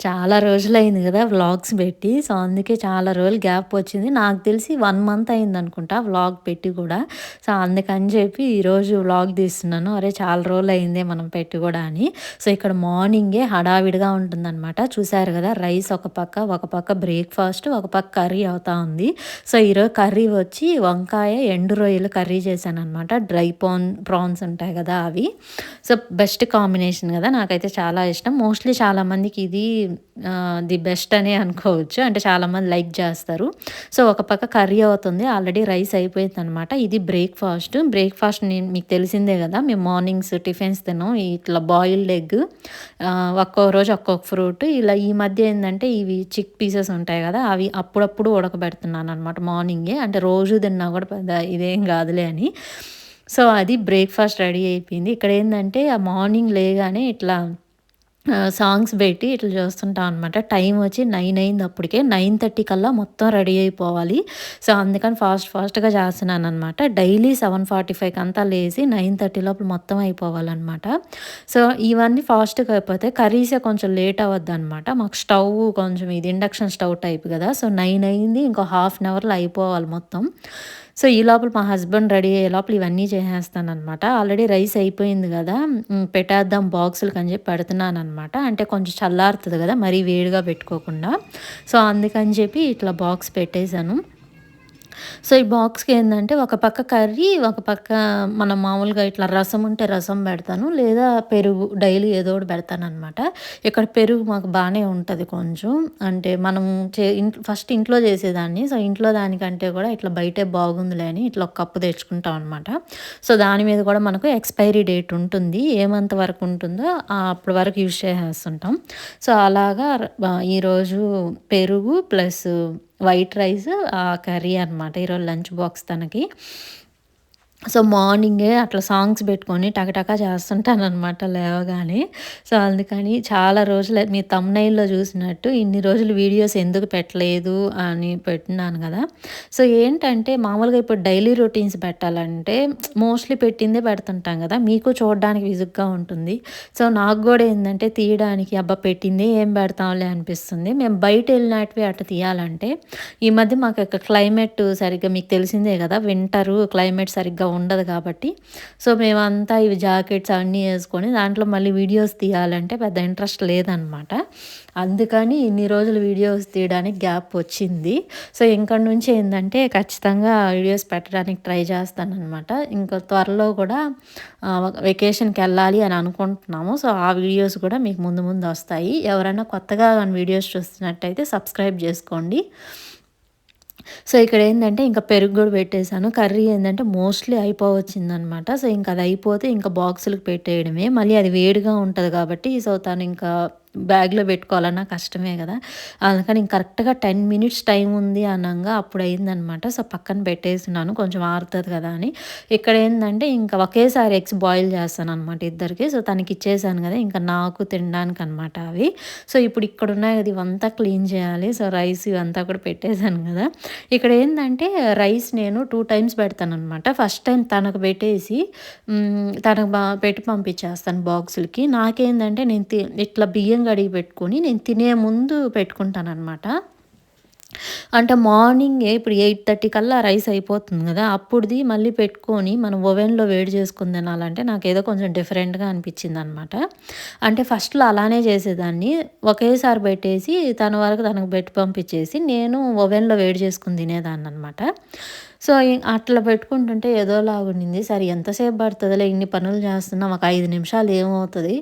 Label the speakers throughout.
Speaker 1: చాలా రోజులైంది కదా వ్లాగ్స్ పెట్టి. సో అందుకే చాలా రోజులు గ్యాప్ వచ్చింది. నాకు తెలిసి వన్ మంత్ అయింది అనుకుంటా వ్లాగ్ పెట్టి కూడా. సో అందుకని చెప్పి ఈరోజు వ్లాగ్ తీస్తున్నాను. అరే చాలా రోజులు అయిందే మనం పెట్టి కూడా అని సో ఇక్కడ మార్నింగే హడావిడిగా ఉంటుందన్నమాట. చూసారు కదా రైస్ ఒక పక్క ఒక పక్క బ్రేక్ఫాస్ట్ ఒక పక్క కర్రీ అవుతా ఉంది. సో ఈరోజు కర్రీ వచ్చి వంకాయ ఎండు రొయ్యలు కర్రీ చేశాను అనమాట డ్రై పాన్ ప్రాన్స్ ఉంటాయి కదా అవి. సో బెస్ట్ కాంబినేషన్ కదా. నాకైతే చాలా ఇష్టం. మోస్ట్లీ చాలామందికి ఇది ది బెస్ట్ అనే అనుకోవచ్చు. అంటే చాలామంది లైక్ చేస్తారు. సో ఒక పక్క కర్రీ అవుతుంది. ఆల్రెడీ రైస్ అయిపోయింది అనమాట ఇది బ్రేక్ఫాస్ట్. బ్రేక్ఫాస్ట్ నేను మీకు తెలిసిందే కదా. మేము మార్నింగ్స్ టిఫిన్స్ తిన్నాం ఇట్లా బాయిల్డ్ ఎగ్ ఒక్కో రోజు ఒక్కొక్క ఫ్రూట్. ఇలా ఈ మధ్య ఏంటంటే ఇవి చిక్ పీసెస్ ఉంటాయి కదా. అవి అప్పుడప్పుడు ఉడకబెడుతున్నాను అనమాట మార్నింగే. అంటే రోజు తిన్నా కూడా పెద్ద ఇదేం కాదులే అని. సో అది బ్రేక్ఫాస్ట్ రెడీ అయిపోయింది. ఇక్కడ ఏంటంటే ఆ మార్నింగ్ లేగానే ఇట్లా సాంగ్స్ పెట్టి ఇట్లా చూస్తుంటాం అనమాట టైం వచ్చి నైన్ అయింది అప్పటికే. నైన్ థర్టీ కల్లా మొత్తం రెడీ అయిపోవాలి. సో అందుకని ఫాస్ట్ ఫాస్ట్గా చేస్తున్నాను అనమాట డైలీ సెవెన్ ఫార్టీ ఫైవ్కి అంతా లేచి నైన్ థర్టీ లోపల మొత్తం అయిపోవాలన్నమాట. సో ఇవన్నీ ఫాస్ట్గా అయిపోతే కర్రీసే కొంచెం లేట్ అవ్వద్దు అనమాట మాకు స్టవ్ కొంచెం ఇది ఇండక్షన్ స్టవ్ టైప్ కదా. సో నైన్ అయింది. ఇంకో హాఫ్ అన్ అవర్లో అయిపోవాలి మొత్తం. సో ఈ లోపల మా హస్బెండ్ రెడీ అయ్యే లోపల ఇవన్నీ చేసేస్తాను అనమాట ఆల్రెడీ రైస్ అయిపోయింది కదా పెట్టేద్దాం బాక్సులకు అని చెప్పి పెడుతున్నాను అనమాట అంటే కొంచెం చల్లారుతుంది కదా మరీ వేడిగా పెట్టుకోకుండా. సో అందుకని చెప్పి ఇట్లా బాక్స్ పెట్టేశాను. సో ఈ బాక్స్కి ఏంటంటే ఒక పక్క కర్రీ ఒక పక్క మనం మామూలుగా ఇట్లా రసం ఉంటే రసం పెడతాను లేదా పెరుగు డైలీ ఏదో ఒకటి పెడతాను అనమాట ఇక్కడ పెరుగు మాకు బాగానే ఉంటుంది కొంచెం. అంటే మనం చే ఫస్ట్ ఇంట్లో చేసేదాన్ని. సో ఇంట్లో దానికంటే కూడా ఇట్లా బయటే బాగుందిలే అని ఇట్లా ఒక కప్పు తెచ్చుకుంటాం అనమాట సో దాని మీద కూడా మనకు ఎక్స్పైరీ డేట్ ఉంటుంది. ఏమంత వరకు ఉంటుందో అప్పటి వరకు యూజ్ చేసేస్తుంటాం. సో అలాగా ఈరోజు పెరుగు ప్లస్ వైట్ రైస్ కర్రీ అనమాట ఈరోజు లంచ్ బాక్స్ తనకి. సో మార్నింగే అట్లా సాంగ్స్ పెట్టుకొని టకటకా చేస్తుంటాను అనమాట లేవగానే. సో అందుకని చాలా రోజులు మీ తమ్నైల్లో చూసినట్టు ఇన్ని రోజులు వీడియోస్ ఎందుకు పెట్టలేదు అని పెట్టినాను కదా. సో ఏంటంటే మామూలుగా ఇప్పుడు డైలీ రొటీన్స్ పెట్టాలంటే మోస్ట్లీ పెట్టిందే పెడుతుంటాం కదా. మీకు చూడడానికి విజుగ్గా ఉంటుంది. సో నాకు కూడా ఏంటంటే తీయడానికి అబ్బా పెట్టిందే ఏం పెడతాంలే అనిపిస్తుంది. మేము బయట వెళ్ళినట్వి అట్లా తీయాలంటే ఈ మధ్య మాకు క్లైమేట్ సరిగ్గా మీకు తెలిసిందే కదా వింటరు క్లైమేట్ సరిగ్గా ఉండదు కాబట్టి. సో మేమంతా ఇవి జాకెట్స్ అన్నీ వేసుకొని దాంట్లో మళ్ళీ వీడియోస్ తీయాలంటే పెద్ద ఇంట్రెస్ట్ లేదనమాట. అందుకని ఇన్ని రోజులు వీడియోస్ తీయడానికి గ్యాప్ వచ్చింది. సో ఇంకా నుంచి ఏంటంటే ఖచ్చితంగా వీడియోస్ పెట్టడానికి ట్రై చేస్తానమాట ఇంకా త్వరలో కూడా వెకేషన్కి వెళ్ళాలి అని అనుకుంటున్నాము. సో ఆ వీడియోస్ కూడా మీకు ముందు ముందు వస్తాయి. ఎవరైనా కొత్తగా వీడియోస్ చూస్తున్నట్టయితే సబ్స్క్రైబ్ చేసుకోండి. సో ఇక్కడ ఏంటంటే ఇంకా పెరుగు కూడా పెట్టేశాను. కర్రీ ఏంటంటే మోస్ట్లీ అయిపోవచ్చిందనమాట. సో ఇంకా అది అయిపోతే ఇంకా బాక్సులకు పెట్టేయడమే. మళ్ళీ అది వేడిగా ఉంటుంది కాబట్టి సో తను ఇంకా బ్యాగ్లో పెట్టుకోవాలన్నా కష్టమే కదా. అందుకని కరెక్ట్గా టెన్ మినిట్స్ టైం ఉంది అనగా అప్పుడు అయిందనమాట సో పక్కన పెట్టేసినాను. కొంచెం ఆరుతుంది కదా అని. ఇక్కడ ఏంటంటే ఇంకా ఒకేసారి ఎగ్స్ బాయిల్ చేస్తాను అనమాట ఇద్దరికి. సో తనకి ఇచ్చేసాను కదా ఇంకా నాకు తినడానికి అనమాట అవి. సో ఇప్పుడు ఇక్కడ ఉన్నాయి కదా ఇవంతా క్లీన్ చేయాలి. సో రైస్ ఇవంతా కూడా పెట్టేశాను కదా. ఇక్కడ ఏంటంటే రైస్ నేను టూ టైమ్స్ పెడతాను అనమాట ఫస్ట్ టైం తనకు పెట్టేసి తనకు పెట్టి పంపించేస్తాను బాక్సులకి. నాకేంటంటే నేను ఇట్లా బియ్యం కడిగి పెట్టుకొని నేను తినే ముందు పెట్టుకుంటాను అనమాట అంటే మార్నింగ్ ఇప్పుడు ఎయిట్ థర్టీ కల్లా రైస్ అయిపోతుంది కదా అప్పుడుది మళ్ళీ పెట్టుకొని మనం ఓవెన్లో వేడి చేసుకుని తినాలంటే నాకు ఏదో కొంచెం డిఫరెంట్గా అనిపించింది అనమాట అంటే ఫస్ట్లో అలానే చేసేదాన్ని. ఒకేసారి పెట్టేసి తన వరకు తనకు పెట్టి పంపించేసి నేను ఓవెన్లో వేడి చేసుకుని తినేదాన్ని అనమాట సో అట్లా పెట్టుకుంటుంటే ఏదోలాగుండింది సరే ఎంతసేపు పడుతుందిలే ఇన్ని పనులు చేస్తున్నాం ఒక ఐదు నిమిషాలు ఏమవుతుంది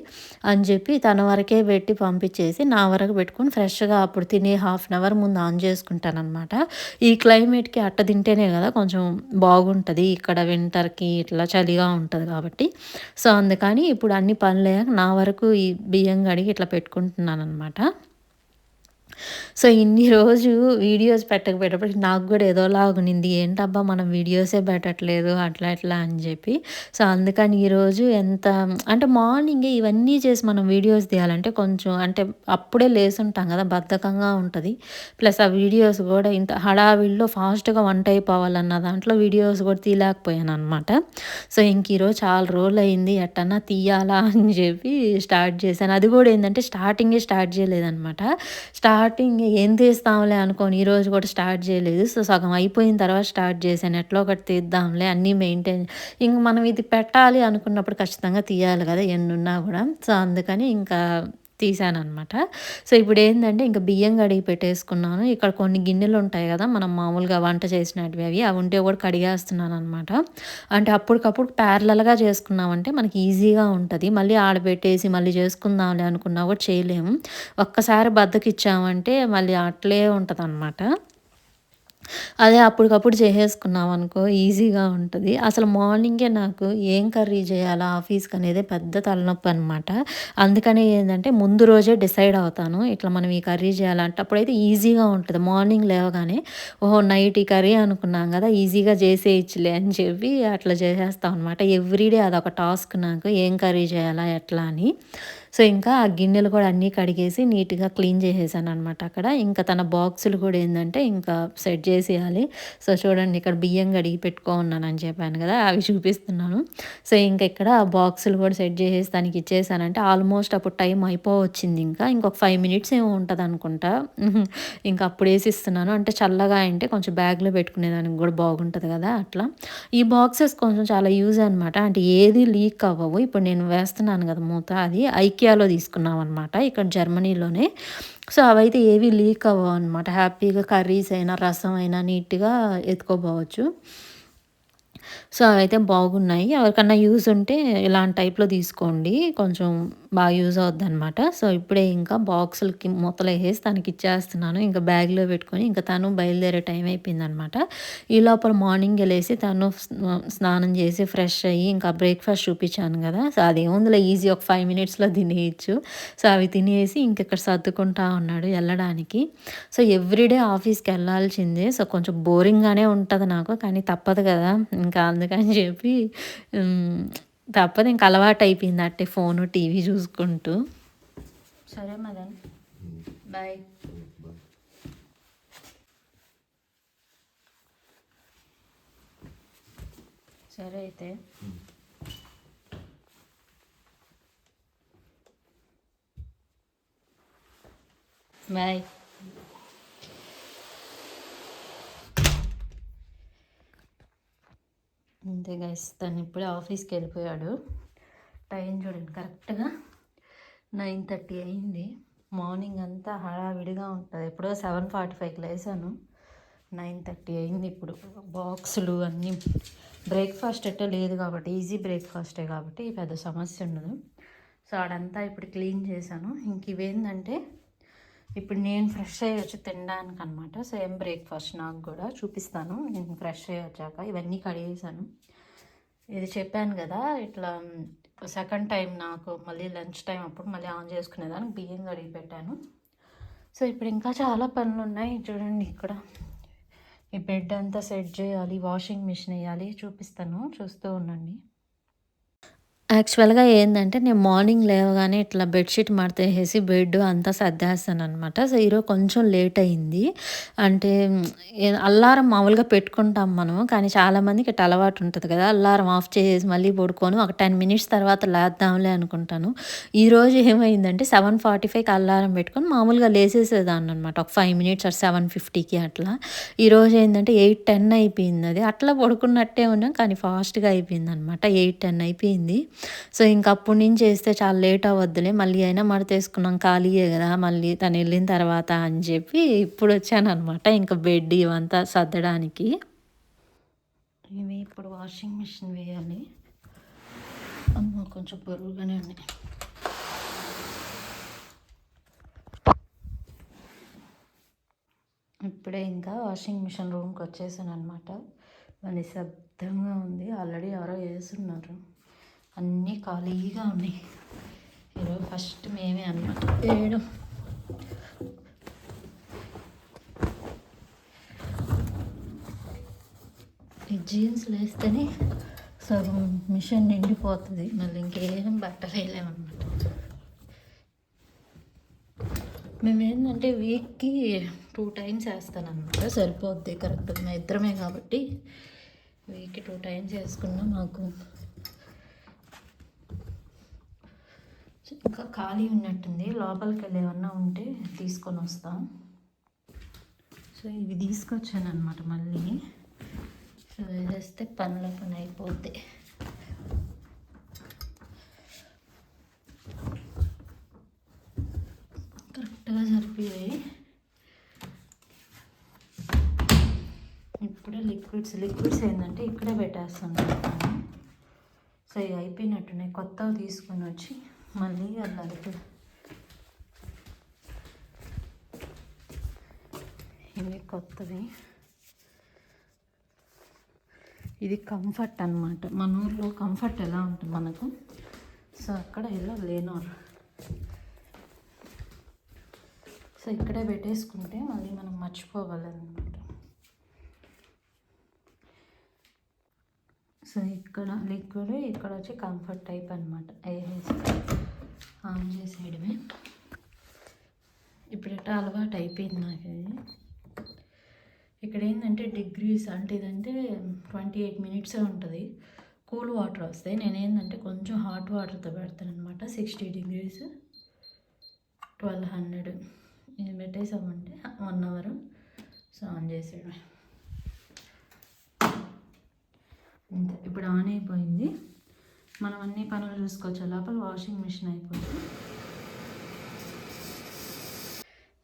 Speaker 1: అని చెప్పి తన వరకే పెట్టి పంపించేసి నా వరకు పెట్టుకొని ఫ్రెష్గా అప్పుడు తినే హాఫ్ అన్ అవర్ ముందు ఆన్ చేసుకుంటాను అనమాట ఈ క్లైమేట్కి అట్ట తింటేనే కదా కొంచెం బాగుంటుంది. ఇక్కడ వింటర్కి ఇట్లా చలిగా ఉంటుంది కాబట్టి. సో అందుకని ఇప్పుడు అన్ని పనులు నా వరకు ఈ బియ్యం కడిగి ఇట్లా పెట్టుకుంటున్నాను అనమాట సో ఇన్ని రోజు వీడియోస్ పెట్టకపోయేటప్పటికి నాకు కూడా ఏదో ఉన్నింది. ఏంటబ్బా మనం వీడియోసే పెట్టట్లేదు అట్లా ఇట్లా అని చెప్పి. సో అందుకని ఈరోజు ఎంత అంటే మార్నింగే ఇవన్నీ చేసి మనం వీడియోస్ తీయాలంటే కొంచెం అంటే అప్పుడే లేసుంటాం కదా బద్ధకంగా ఉంటుంది. ప్లస్ ఆ వీడియోస్ కూడా ఇంత హడావిడిలో ఫాస్ట్గా వంట అయిపోవాలన్న దాంట్లో వీడియోస్ కూడా తీయలేకపోయాను అనమాట సో ఇంక ఈరోజు చాలా రోజులు అయింది ఎట్టన్నా తీయాలా అని చెప్పి స్టార్ట్ చేశాను. అది కూడా ఏంటంటే స్టార్టింగే స్టార్ట్ చేయలేదనమాట స్టార్ట్ స్టార్టింగ్ ఏం తీస్తాంలే అనుకోని ఈరోజు కూడా స్టార్ట్ చేయలేదు. సో సగం అయిపోయిన తర్వాత స్టార్ట్ చేశాను. ఎట్లా ఒకటి తీద్దాంలే అన్నీ మెయింటైన్ ఇంక మనం ఇది పెట్టాలి అనుకున్నప్పుడు ఖచ్చితంగా తీయాలి కదా ఎన్నున్నా కూడా. సో అందుకని ఇంకా తీసానమాట సో ఇప్పుడు ఏంటంటే ఇంకా బియ్యం కడిగి పెట్టేసుకున్నాను. ఇక్కడ కొన్ని గిన్నెలు ఉంటాయి కదా మనం మామూలుగా వంట చేసినవి అవి. అవి ఉంటే కూడా కడిగేస్తున్నాను అనమాట అంటే అప్పటికప్పుడు ప్యారలల్గా చేసుకున్నామంటే మనకి ఈజీగా ఉంటుంది. మళ్ళీ ఆడబెట్టేసి మళ్ళీ చేసుకుందాంలే అనుకున్నా కూడా చేయలేము. ఒక్కసారి బద్దకిచ్చామంటే మళ్ళీ అట్లే ఉంటుంది అనమాట అదే అప్పటికప్పుడు చేసేసుకున్నాం అనుకో ఈజీగా ఉంటుంది. అసలు మార్నింగే నాకు ఏం కర్రీ చేయాలా ఆఫీస్కి అనేది పెద్ద తలనొప్పి అనమాట అందుకనే ఏంటంటే ముందు రోజే డిసైడ్ అవుతాను ఇట్లా మనం ఈ కర్రీ చేయాలంటే అప్పుడైతే ఈజీగా ఉంటుంది. మార్నింగ్ లేవగానే ఓహో నైట్ ఈ కర్రీ అనుకున్నాం కదా ఈజీగా చేసేయచ్చులే అని చెప్పి అట్లా చేసేస్తాం అనమాట ఎవ్రీడే అదొక టాస్క్ నాకు ఏం కర్రీ చేయాలా ఎట్లా అని. సో ఇంకా ఆ గిన్నెలు కూడా అన్నీ కడిగేసి నీట్గా క్లీన్ చేసేసాను అనమాట అక్కడ. ఇంకా తన బాక్సులు కూడా ఏంటంటే ఇంకా సెట్ చేసేయాలి. సో చూడండి ఇక్కడ బియ్యం కడిగి పెట్టుకో ఉన్నానని చెప్పాను కదా అవి చూపిస్తున్నాను. సో ఇంకా ఇక్కడ ఆ బాక్సులు కూడా సెట్ చేసేసి తనకి ఇచ్చేసానంటే ఆల్మోస్ట్ అప్పుడు టైం అయిపోవచ్చింది ఇంకా. ఇంకొక ఫైవ్ మినిట్స్ ఏమో ఉంటుంది అనుకుంటా. ఇంకా అప్పుడు వేసిస్తున్నాను. అంటే చల్లగా అంటే కొంచెం బ్యాగ్లో పెట్టుకునేదానికి కూడా బాగుంటుంది కదా అట్లా. ఈ బాక్సెస్ కొంచెం చాలా యూజ్ అనమాట అంటే ఏది లీక్ అవ్వవు. ఇప్పుడు నేను వేస్తున్నాను కదా మూత అది ఐక్య ఐకియాలో తీసుకున్నాం అనమాట ఇక్కడ జర్మనీలోనే. సో అవైతే ఏవి లీక్ అవ్వవు అనమాట హ్యాపీగా కర్రీస్ అయినా రసం అయినా నీట్గా ఎత్తుకోపోవచ్చు సో అవైతే బాగున్నాయి. ఎవరికన్నా యూజ్ ఉంటే ఇలాంటి టైప్లో తీసుకోండి. కొంచెం బాగా యూజ్ అవుద్ది అనమాట సో ఇప్పుడే ఇంకా బాక్సులకి మూతలు వేసేసి తనకి ఇచ్చేస్తున్నాను ఇంకా బ్యాగ్లో పెట్టుకొని ఇంకా తను బయలుదేరే టైం అయిపోయిందనమాట ఈ లోపల మార్నింగ్ వెళ్ళేసి తను స్నానం చేసి ఫ్రెష్ అయ్యి ఇంకా బ్రేక్ఫాస్ట్ చూపించాను కదా. సో అదేముందిలే ఈజీ ఒక ఫైవ్ మినిట్స్లో తినేయచ్చు. సో అవి తినేసి ఇంకెక్కడ సర్దుకుంటా ఉన్నాడు వెళ్ళడానికి సో ఎవ్రీడే ఆఫీస్కి వెళ్ళాల్సిందే సో కొంచెం బోరింగ్గానే ఉంటుంది నాకు కానీ తప్పదు కదా. ఇంకా అందుకని చెప్పి తప్పదు ఇంకా అలవాటు అయిపోయింది అట్టే ఫోను టీవీ చూసుకుంటూ. సరే మదన్. బాయ్ సరే అయితే. బాయ్ అంతే గైస్ తను ఇప్పుడే ఆఫీస్కి వెళ్ళిపోయాడు. టైం చూడండి కరెక్ట్గా నైన్ థర్టీ అయింది. మార్నింగ్ అంతా హడావిడిగా ఉంటుంది. ఎప్పుడో సెవెన్ ఫార్టీ ఫైవ్కి లేసాను. నైన్ థర్టీ అయింది ఇప్పుడు. బాక్సులు అన్నీ బ్రేక్ఫాస్ట్ ఎట్టో లేదు కాబట్టి ఈజీ బ్రేక్ఫాస్టే కాబట్టి పెద్ద సమస్య ఉండదు. సో ఆడంతా ఇప్పుడు క్లీన్ చేశాను. ఇంక ఇవేంటంటే ఇప్పుడు నేను ఫ్రెష్ అయ్యి వచ్చి తినడానికి అనమాట సేమ్ బ్రేక్ఫాస్ట్ నాకు కూడా చూపిస్తాను. నేను ఫ్రెష్ అయ్యి వచ్చాక ఇవన్నీ కడిగేసాను ఇది చెప్పాను కదా ఇట్లా సెకండ్ టైం నాకు మళ్ళీ లంచ్ టైం అప్పుడు మళ్ళీ ఆన్ చేసుకునేదానికి బియ్యం కడిగి పెట్టాను. సో ఇప్పుడు ఇంకా చాలా పనులు ఉన్నాయి చూడండి ఇక్కడ. ఈ బెడ్ అంతా సెట్ చేయాలి వాషింగ్ మిషన్ వేయాలి చూపిస్తాను. చూస్తూ ఉండండి. యాక్చువల్‌గా ఏంటంటే నేను మార్నింగ్ లేవగానే ఇట్లా బెడ్‌షీట్ మడతేసేసి బెడ్ అంతా సర్దేస్తాను అనమాట సో, ఈరోజు కొంచెం లేట్ అయింది. అంటే అల్లారం మామూలుగా పెట్టుకుంటాం మనం. కానీ చాలామందికి ఇట్లా అలవాటు ఉంటుంది కదా! అల్లారం ఆఫ్ చేసేసి మళ్ళీ పడుకోను. ఒక టెన్ మినిట్స్ తర్వాత లేద్దాంలే అనుకుంటాను. ఈరోజు ఏమైందంటే సెవెన్ ఫార్టీ ఫైవ్కి అల్లారం పెట్టుకొని మామూలుగా అనమాట ఒక ఫైవ్ మినిట్స్ ఆర్ సెవెన్ ఫిఫ్టీకి అట్లా. ఈరోజు ఏంటంటే ఎయిట్ టెన్ అయిపోయింది అది అట్లా పడుకున్నట్టే ఉన్నాం. కానీ ఫాస్ట్‌గా అయిపోయిందనమాట. ఎయిట్ టెన్ అయిపోయింది. సో ఇంక అప్పటి నుంచి చేస్తే చాలా లేట్ అవ్వద్దులే. మళ్ళీ అయినా మడతేసుకున్నాం. ఖాళీయే కదా. మళ్ళీ తను వెళ్ళిన తర్వాత అని చెప్పి ఇప్పుడు వచ్చానమాట ఇంకా బెడ్ ఇవంతా సర్దడానికి. ఇవి ఇప్పుడు వాషింగ్ మిషన్ వేయాలి. అమ్మ కొంచెం బరువుగానే ఉన్నాయి. ఇప్పుడే ఇంకా వాషింగ్ మిషన్ రూమ్కి వచ్చేసాను అనమాట నిశ్శబ్దంగా ఉంది. ఆల్రెడీ ఎవరో వేస్తున్నారు. అన్నీ ఖాళీగా ఉన్నాయి. ఈరోజు ఫస్ట్ మేమే అనమాట వేయడం ఈ జీన్స్ వేస్తేనే సగం మిషన్ నిండిపోతుంది. మళ్ళీ ఇంకేం బట్టలు వేయలేమన్నమాట మేము ఏంటంటే వీక్కి టూ టైమ్స్ వేస్తానమాట సరిపోద్ది కరెక్ట్ మేము ఇద్దరమే కాబట్టి వీక్కి టూ టైమ్స్ వేసుకున్నా మాకు ఇంకా ఖాళీ ఉన్నట్టుంది. లోపలికి వెళ్ళి ఏమన్నా ఉంటే తీసుకొని వస్తాం. సో ఇవి తీసుకొచ్చాను అనమాట మళ్ళీ. సో వేసేస్తే పనుల పని అయిపోద్ది. కరెక్ట్గా సరిపోయాయి. ఇప్పుడే లిక్విడ్స్ లిక్విడ్స్ ఏంటంటే ఇక్కడే పెట్టేస్తాను. సో ఇవి అయిపోయినట్టున్నాయి. కొత్తవి తీసుకొని వచ్చి మళ్ళీ వెళ్ళాలి ఇవి కొత్తవి. ఇది కంఫర్ట్ అనమాట మన ఊర్లో కంఫర్ట్ ఎలా ఉంటుంది మనకు? సో అక్కడ ఇలా లేనోర్. సో ఇక్కడే పెట్టేసుకుంటే మళ్ళీ మనం మర్చిపోవాలన్నమాట. సో ఇక్కడ లిక్విడ్ ఇక్కడ వచ్చి కంఫర్ట్ టైప్ అనమాట వేసేసి ఆన్ చేసేయడమే. ఇప్పుడు అలవాటు అయిపోయింది నాకు ఇది ఇక్కడ ఏంటంటే డిగ్రీస్ అంటే ఇదంటే ట్వంటీ ఎయిట్ మినిట్సే ఉంటుంది. కూల్ వాటర్ వస్తాయి. నేను ఏంటంటే కొంచెం హాట్ వాటర్తో పెడతాను అనమాట సిక్స్టీ డిగ్రీస్ ట్వెల్వ్ హండ్రెడ్. ఇది పెట్టేసామంటే వన్ అవర్. సో ఆన్ చేసేయడమే. అంతే ఇప్పుడు ఆన్ అయిపోయింది. మనం అన్ని పనులు చూసుకోవచ్చు. లోపల వాషింగ్ మిషన్ అయిపోతుంది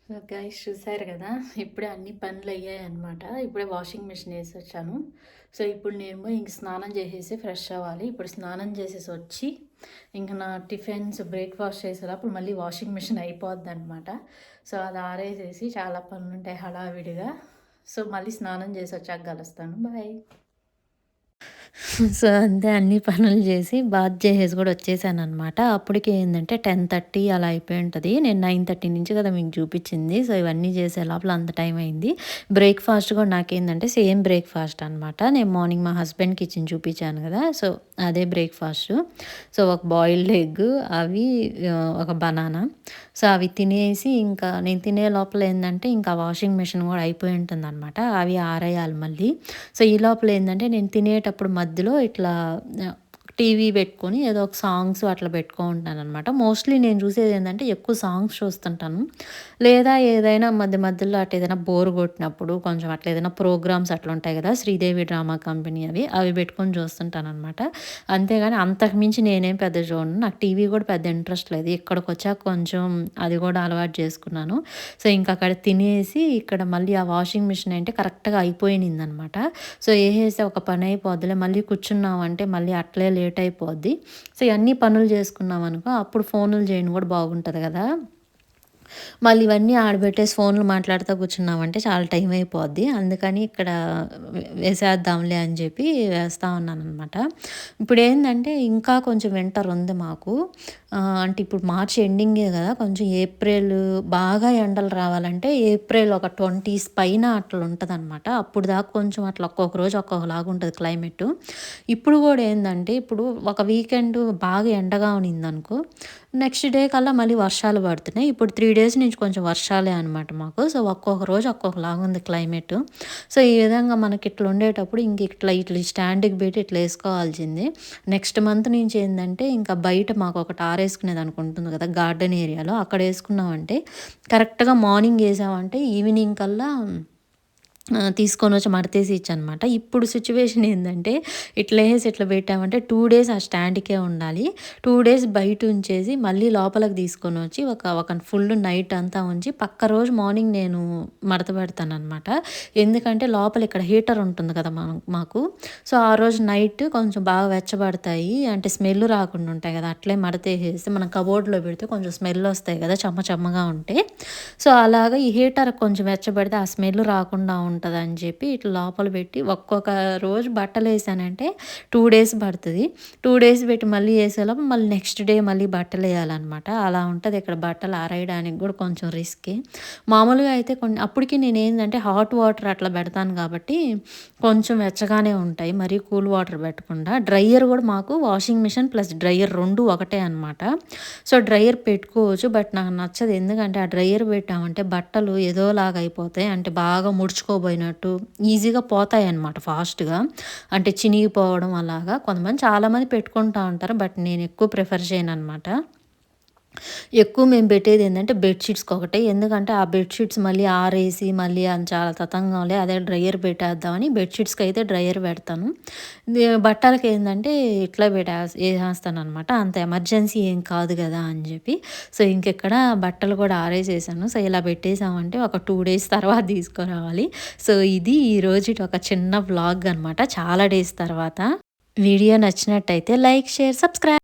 Speaker 1: సో గైస్ చూసారు కదా? ఇప్పుడే అన్ని పనులు అయ్యాయి అనమాట ఇప్పుడే వాషింగ్ మిషన్ వేసి వచ్చాను. సో ఇప్పుడు నేను ఇంక స్నానం చేసేసి ఫ్రెష్ అవ్వాలి. ఇప్పుడు స్నానం చేసేసి వచ్చి ఇంకా నా టిఫిన్స్ బ్రేక్ఫాస్ట్ చేసేటప్పుడు మళ్ళీ వాషింగ్ మిషన్ అయిపోద్ది అనమాట సో అది ఆరేసేసి చాలా పనులు ఉంటాయి హడావిడిగా. సో మళ్ళీ స్నానం చేసి వచ్చాక కలుస్తాను. బాయ్ సో అంతే అన్ని పనులు చేసి బాత్ చేసేసి కూడా వచ్చేసాను అనమాట అప్పటికి ఏంటంటే టెన్ థర్టీ అలా అయిపోయి ఉంటుంది. నేను నైన్ థర్టీ నుంచి కదా మీకు చూపించింది. సో ఇవన్నీ చేసే లోపల అంత టైం అయింది. బ్రేక్ఫాస్ట్ కూడా నాకేంటంటే సేమ్ బ్రేక్ఫాస్ట్ అనమాట నేను మార్నింగ్ మా హస్బెండ్ కిచెన్ చూపించాను కదా. సో అదే బ్రేక్ఫాస్ట్. సో ఒక బాయిల్డ్ ఎగ్ అవి ఒక బనానా. సో అవి తినేసి ఇంకా నేను తినే లోపల ఏంటంటే ఇంకా వాషింగ్ మిషన్ కూడా అయిపోయి ఉంటుంది అనమాట అవి ఆరేయాలి మళ్ళీ. సో ఈ లోపల ఏంటంటే నేను తినేటప్పుడు మధ్యలో ఇట్లా టీవీ పెట్టుకొని ఏదో ఒక సాంగ్స్ అట్లా పెట్టుకుంటాను అనమాట మోస్ట్లీ నేను చూసేది ఏంటంటే ఎక్కువ సాంగ్స్ చూస్తుంటాను. లేదా ఏదైనా మధ్య మధ్యలో అట్లా ఏదైనా బోర్ కొట్టినప్పుడు కొంచెం అట్లా ఏదైనా ప్రోగ్రామ్స్ అట్లా ఉంటాయి కదా శ్రీదేవి డ్రామా కంపెనీ అవి అవి పెట్టుకొని చూస్తుంటాను అనమాట అంతేగాని అంతకుమించి నేనేం పెద్ద చూడను. నాకు టీవీ కూడా పెద్ద ఇంట్రెస్ట్ లేదు. ఇక్కడికి వచ్చాక కొంచెం అది కూడా అలవాటు చేసుకున్నాను. సో ఇంకా అక్కడ తినేసి ఇక్కడ మళ్ళీ ఆ వాషింగ్ మిషన్ అంటే కరెక్ట్గా అయిపోయింది అనమాట సో వేసేసి ఒక పని అయిపోద్దిలే మళ్ళీ కూర్చున్నామంటే మళ్ళీ అట్లే లేట్ అయిపోద్ది. సో ఇవన్నీ పనులు చేసుకున్నాం అనుకో అప్పుడు ఫోన్లు చేయడం కూడా బాగుంటుంది కదా. మళ్ళీ ఇవన్నీ ఆడబెట్టేసి ఫోన్లు మాట్లాడుతూ కూర్చున్నామంటే చాలా టైం అయిపోద్ది. అందుకని ఇక్కడ వేసేద్దాంలే అని చెప్పి వేస్తూ ఉన్నాను అనమాట ఇప్పుడు ఏంటంటే ఇంకా కొంచెం వింటర్ ఉంది మాకు. అంటే ఇప్పుడు మార్చ్ ఎండింగే కదా కొంచెం ఏప్రిల్ బాగా ఎండలు రావాలంటే ఏప్రిల్ ఒక ట్వంటీస్ పైన అట్లా ఉంటుంది అనమాట అప్పుడు దాకా కొంచెం అట్లా ఒక్కొక్క రోజు ఒక్కొక్కలాగా ఉంటుంది క్లైమేట్. ఇప్పుడు కూడా ఏంటంటే ఇప్పుడు ఒక వీకెండ్ బాగా ఎండగా ఉన్నింది అనుకో నెక్స్ట్ డే కల్లా మళ్ళీ వర్షాలు పడుతున్నాయి. ఇప్పుడు త్రీ డేస్ నుంచి కొంచెం వర్షాలే అనమాట మాకు. సో ఒక్కొక్క రోజు ఒక్కొక్కలాగా ఉంది క్లైమేట్ సో ఈ విధంగా మనకి ఇట్లా ఉండేటప్పుడు ఇంక ఇట్లా ఇట్లా స్టాండ్కి పెట్టి ఇట్లా వేసుకోవాల్సింది. నెక్స్ట్ మంత్ నుంచి ఏంటంటే ఇంకా బయట మాకు ఒకటి ఆరేసుకునేది అనుకుంటుంది కదా గార్డెన్ ఏరియాలో అక్కడ వేసుకున్నామంటే కరెక్ట్గా మార్నింగ్ వేసామంటే ఈవినింగ్ కల్లా తీసుకొని వచ్చి మడతేసి ఇచ్చనమాట. ఇప్పుడు సిచ్యువేషన్ ఏంటంటే ఇట్లా వేసి ఇట్లా పెట్టామంటే టూ డేస్ ఆ స్టాండ్కే ఉండాలి. టూ డేస్ బయట ఉంచేసి మళ్ళీ లోపలికి తీసుకొని వచ్చి ఒక ఒక ఫుల్ నైట్ అంతా ఉంచి పక్క రోజు మార్నింగ్ నేను మడత పెడతాను అనమాట ఎందుకంటే లోపల ఇక్కడ హీటర్ ఉంటుంది కదా మనం మాకు. సో ఆ రోజు నైట్ కొంచెం బాగా వెచ్చబడతాయి. అంటే స్మెల్ రాకుండా ఉంటాయి కదా అట్లే మడతేసేసి మనం కబోర్డ్లో పెడితే కొంచెం స్మెల్ వస్తాయి కదా చెమ్మ చెమ్మగా ఉంటే. సో అలాగా ఈ హీటర్ కొంచెం వెచ్చబడితే ఆ స్మెల్ రాకుండా ఉంటుందని చెప్పి ఇట్లా లోపల పెట్టి ఒక్కొక్క రోజు బట్టలు వేసానంటే టూ డేస్ పడుతుంది. టూ డేస్ పెట్టి మళ్ళీ వేసేలోపు మళ్ళీ నెక్స్ట్ డే మళ్ళీ బట్టలు వేయాలన్నమాట. అలా ఉంటుంది ఇక్కడ బట్టలు ఆరేయడానికి కూడా కొంచెం రిస్కే. మామూలుగా అయితే కొన్ని అప్పటికి నేను ఏంటంటే హాట్ వాటర్ అట్లా పెడతాను కాబట్టి కొంచెం వెచ్చగానే ఉంటాయి. మరీ కూల్ వాటర్ పెట్టకుండా. డ్రయర్ కూడా మాకు వాషింగ్ మిషన్ ప్లస్ డ్రయర్ రెండు ఒకటే అనమాట సో డ్రయర్ పెట్టుకోవచ్చు బట్ నాకు నచ్చదు. ఎందుకంటే ఆ డ్రయర్ పెట్టామంటే బట్టలు ఏదోలాగా అయిపోతాయి. అంటే బాగా ముడుచుకో పోయినట్టు ఈజీగా పోతాయి అన్నమాట ఫాస్ట్గా. అంటే చినిగిపోవడం అలాగా కొంతమంది చాలామంది పెట్టుకుంటూ ఉంటారు బట్ నేను ఎక్కువ ప్రిఫర్ చేయను అనమాట ఎక్కువ మేము పెట్టేది ఏంటంటే బెడ్షీట్స్కి ఒకటే. ఎందుకంటే ఆ బెడ్షీట్స్ మళ్ళీ ఆరేసి మళ్ళీ అని చాలా తతంగా ఉండే. అదే డ్రయర్ పెట్టేద్దామని బెడ్షీట్స్కి అయితే డ్రయర్ పెడతాను. బట్టలకి ఏంటంటే ఇట్లా పెట్టే వేసేస్తాను అనమాట అంత ఎమర్జెన్సీ ఏం కాదు కదా అని చెప్పి. సో ఇంకెక్కడ బట్టలు కూడా ఆరేసేసాను. సో ఇలా పెట్టేసామంటే ఒక టూ డేస్ తర్వాత తీసుకురావాలి. సో ఇది ఈరోజు ఒక చిన్న వ్లాగ్ అనమాట చాలా డేస్ తర్వాత. వీడియో నచ్చినట్టయితే లైక్ షేర్ సబ్స్క్రైబ్